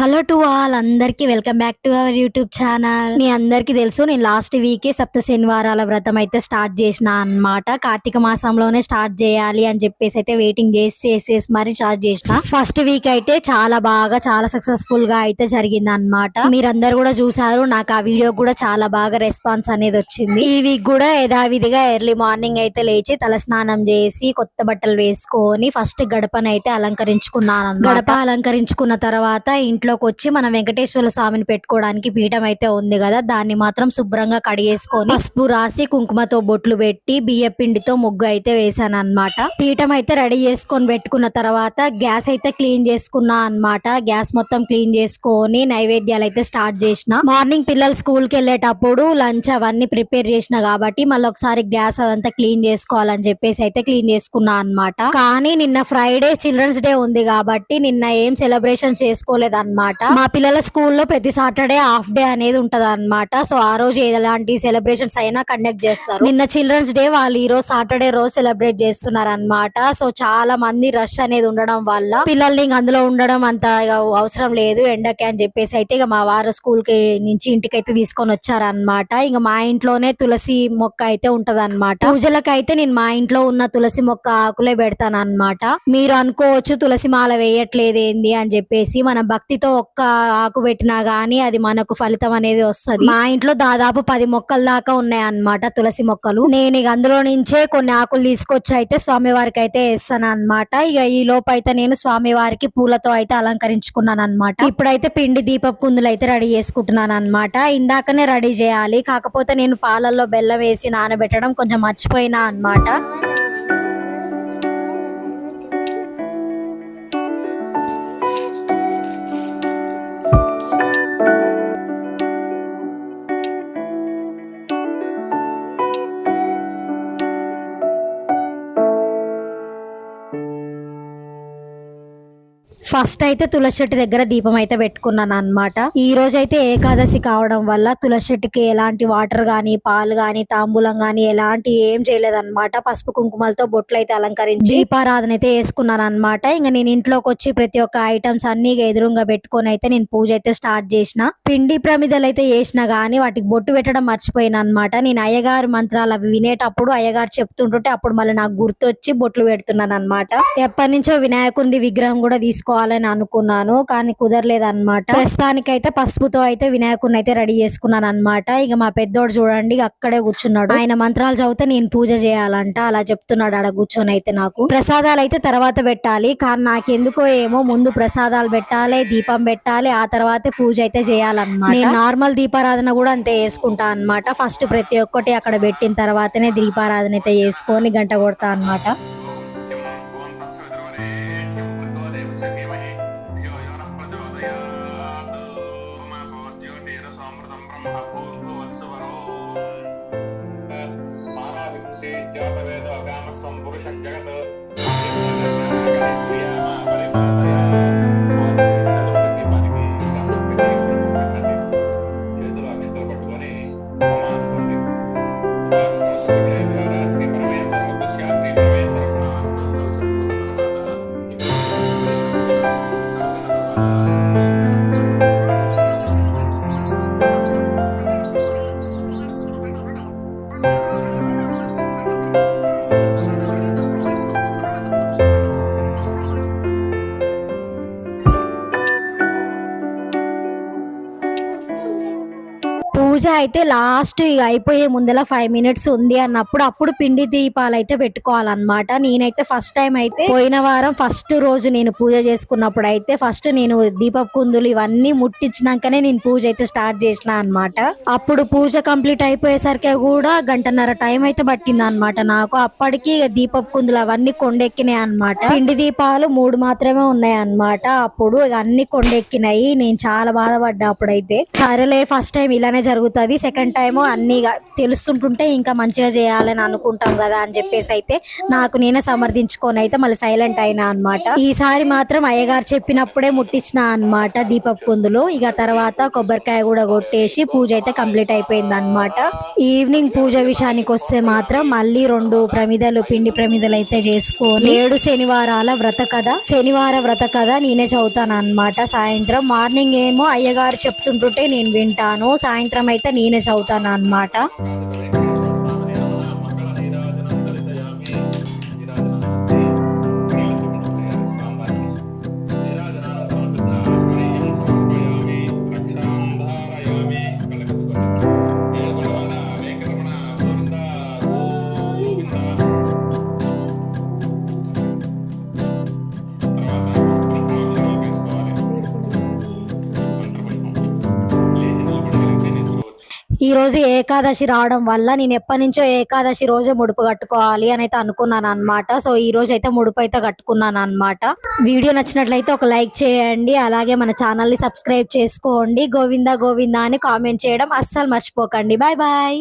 Hello to all అందరికీ welcome back to our YouTube channel. మీ అందరికీ తెలుసు నేను లాస్ట్ వీకే సప్త శనివారాల వ్రతం అయితే స్టార్ట్ చేసిన అన్నమాట. కార్తీక మాసంలోనే స్టార్ట్ చేయాలి అని చెప్పేసి అయితే వెయిటింగ్ చేసి చేసేసి మరి స్టార్ట్ చేసిన. ఫస్ట్ వీక్ అయితే చాలా బాగా చాలా సక్సెస్ఫుల్గా అయితే జరిగింది అనమాట మీరందరూ కూడా చూసారు నాకు ఆ వీడియో కూడా చాలా బాగా రెస్పాన్స్ అనేది వచ్చింది. ఈ వీక్ కూడా యథావిధిగా ఎర్లీ మార్నింగ్ అయితే లేచి తల స్నానం చేసి కొత్త బట్టలు వేసుకొని ఫస్ట్ గడపనైతే అలంకరించుకున్నాను గడప అలంకరించుకున్న తర్వాత ఇంట్లో ఇంట్లోకి వచ్చి మనం వెంకటేశ్వర స్వామిని పెట్టుకోవడానికి పీఠం అయితే ఉంది కదా దాన్ని మాత్రం శుభ్రంగా కడిగేసుకొని పసుపు రాసి కుంకుమతో బొట్లు పెట్టి బియ్య పిండితో ముగ్గు అయితే వేసాను అనమాట పీఠం అయితే రెడీ చేసుకొని పెట్టుకున్న తర్వాత గ్యాస్ అయితే క్లీన్ చేసుకున్నా అన్నమాట. గ్యాస్ మొత్తం క్లీన్ చేసుకొని నైవేద్యాలు అయితే స్టార్ట్ చేసిన. మార్నింగ్ పిల్లలు స్కూల్కి వెళ్ళేటప్పుడు లంచ్ అవన్నీ ప్రిపేర్ చేసిన కాబట్టి మళ్ళీ ఒకసారి గ్యాస్ అదంతా క్లీన్ చేసుకోవాలని చెప్పేసి అయితే క్లీన్ చేసుకున్నా అన్నమాట. కానీ నిన్న ఫ్రైడే చిల్డ్రన్స్ డే ఉంది కాబట్టి నిన్న ఏం సెలబ్రేషన్ చేసుకోలేదు అన్నమాట. మా పిల్లల స్కూల్లో ప్రతి సాటర్డే హాఫ్ డే అనేది ఉంటది అనమాట సో ఆ రోజు ఎలాంటి సెలబ్రేషన్స్ అయినా కండక్ట్ చేస్తారు. నిన్న చిల్డ్రన్స్ డే వాళ్ళు ఈ రోజు సాటర్డే రోజు సెలబ్రేట్ చేస్తున్నారు అనమాట సో చాలా మంది రష్ అనేది ఉండడం వల్ల పిల్లల్ని ఇంక అందులో ఉండడం అంత ఇక అవసరం లేదు. ఎండకి అని చెప్పేసి అయితే ఇక మా వారు స్కూల్కి నుంచి ఇంటికి అయితే తీసుకొని వచ్చారనమాట ఇక మా ఇంట్లోనే తులసి మొక్క అయితే ఉంటది అనమాట పూజలకైతే నేను మా ఇంట్లో ఉన్న తులసి మొక్క ఆకులే పెడతాను అనమాట మీరు అనుకోవచ్చు తులసి మాల వేయట్లేదు ఏంది అని చెప్పేసి మనం భక్తితో ఒక్క ఆకు పెట్టినా గానీ అది మనకు ఫలితం అనేది వస్తుంది. మా ఇంట్లో దాదాపు పది మొక్కల దాకా ఉన్నాయి అన్నమాట తులసి మొక్కలు. నేను ఇక అందులో నుంచే కొన్ని ఆకులు తీసుకొచ్చి అయితే స్వామి వారికి అయితే వేస్తాను అనమాట ఇక ఈ లోపు అయితే నేను స్వామి వారికి పూలతో అయితే అలంకరించుకున్నాను అనమాట ఇప్పుడైతే పిండి దీపపు కుందులు అయితే రెడీ చేసుకుంటున్నాను అనమాట ఇందాకనే రెడీ చేయాలి. కాకపోతే నేను పాలల్లో బెల్లం వేసి నానబెట్టడం కొంచెం మర్చిపోయినా అన్నమాట. ఫస్ట్ అయితే తులసి చెట్టు దగ్గర దీపం అయితే పెట్టుకున్నాను అన్నమాట. ఈ రోజు అయితే ఏకాదశి కావడం వల్ల తులసి చెట్టుకి ఎలాంటి వాటర్ గానీ పాలు గానీ తాంబూలం గానీ ఎలాంటి ఏం చేయలేదన్నమాట. పసుపు కుంకుమలతో బొట్లు అయితే అలంకరించి దీపారాధన అయితే వేసుకున్నాను అనమాట ఇంకా నేను ఇంట్లోకి వచ్చి ప్రతి ఒక్క ఐటమ్స్ అన్ని ఎదురుగా పెట్టుకొని అయితే నేను పూజ అయితే స్టార్ట్ చేసిన. పిండి ప్రమిదలు అయితే వేసిన గానీ వాటికి బొట్టు పెట్టడం మర్చిపోయిన అనమాట నేను అయ్యగారు మంత్రాలు అవి వినేటప్పుడు అయ్యగారు చెప్తుంటుంటే అప్పుడు మళ్ళీ నాకు గుర్తొచ్చి బొట్లు పెడుతున్నాను అనమాట ఎప్పటి నుంచో వినాయకుడి విగ్రహం కూడా తీసుకోవాలని అనుకున్నాను కానీ కుదరలేదు అనమాట ప్రస్తుతానికైతే పసుపుతో అయితే వినాయకుడిని అయితే రెడీ చేసుకున్నాను అనమాట ఇక మా పెద్దోడు చూడండి అక్కడే కూర్చున్నాడు. ఆయన మంత్రాలు చదివితే నేను పూజ చేయాలంట అలా చెప్తున్నాడు ఆడ కూర్చొని అయితే నాకు. ప్రసాదాలు అయితే తర్వాత పెట్టాలి కానీ నాకెందుకో ఏమో ముందు ప్రసాదాలు పెట్టాలి దీపం పెట్టాలి ఆ తర్వాతే పూజ అయితే చేయాలన్నమాట. నేను నార్మల్ దీపారాధన కూడా అంతే చేసుకుంటా అన్నమాట. ఫస్ట్ ప్రతి ఒక్కటి అక్కడ పెట్టిన తర్వాతనే దీపారాధన అయితే చేసుకొని గంట కొడతా అన్నమాట. పూజ అయితే లాస్ట్ ఇక అయిపోయే ముందర ఫైవ్ మినిట్స్ ఉంది అన్నప్పుడు అప్పుడు పిండి దీపాలు అయితే పెట్టుకోవాలన్నమాట. నేనైతే ఫస్ట్ టైం అయితే పోయిన వారం ఫస్ట్ రోజు నేను పూజ చేసుకున్నప్పుడు అయితే ఫస్ట్ నేను దీప కుందులు ఇవన్నీ ముట్టించినాకనే నేను పూజ అయితే స్టార్ట్ చేసిన అనమాట అప్పుడు పూజ కంప్లీట్ అయిపోయేసరికి కూడా గంటన్నర టైం అయితే పట్టింది అనమాట నాకు. అప్పటికి ఇక కుందులు అవన్నీ కొండెక్కినాయి అన్నమాట. పిండి దీపాలు మూడు మాత్రమే ఉన్నాయి అన్నమాట. అప్పుడు ఇక అన్ని కొండెక్కినాయి. నేను చాలా బాధపడ్డా అప్పుడైతే. సరేలే ఫస్ట్ టైం ఇలానే జరుగుతుంది. జరుగుతుంది సెకండ్ టైం అన్ని తెలుస్తుంటుంటే ఇంకా మంచిగా చేయాలని అనుకుంటాం కదా అని చెప్పేసి అయితే నాకు నేనే సమర్థించుకొని అయితే మళ్ళీ సైలెంట్ అయినా అనమాట ఈసారి మాత్రం అయ్యగారు చెప్పినప్పుడే ముట్టించిన అన్నమాట దీపపు కుందులు. ఇక తర్వాత కొబ్బరికాయ కూడా కొట్టేసి పూజ అయితే కంప్లీట్ అయిపోయింది అనమాట ఈవినింగ్ పూజ విషయానికి వస్తే మాత్రం మళ్ళీ రెండు ప్రమిదలు పిండి ప్రమిదలు అయితే చేసుకొని ఏడు శనివారాల వ్రత కథ. శనివార వ్రత కథ నేనే చదువుతాను అనమాట సాయంత్రం మార్నింగ్ ఏమో అయ్యగారు చెప్తుంటుంటే నేను వింటాను. సాయంత్రం అయితే నేనే చదువుతాను అనమాట ఈ రోజు ఏకాదశి రావడం వల్ల నేను ఎప్పటి నుంచో ఏకాదశి రోజే ముడుపు కట్టుకోవాలి అని అయితే అనుకున్నాను అనమాట సో ఈ రోజు అయితే ముడుపు అయితే కట్టుకున్నాను అనమాట వీడియో నచ్చినట్లయితే ఒక లైక్ చేయండి. అలాగే మన ఛానల్ని సబ్స్క్రైబ్ చేసుకోండి. గోవిందా గోవిందా అని కామెంట్ చేయడం అస్సలు మర్చిపోకండి. Bye bye.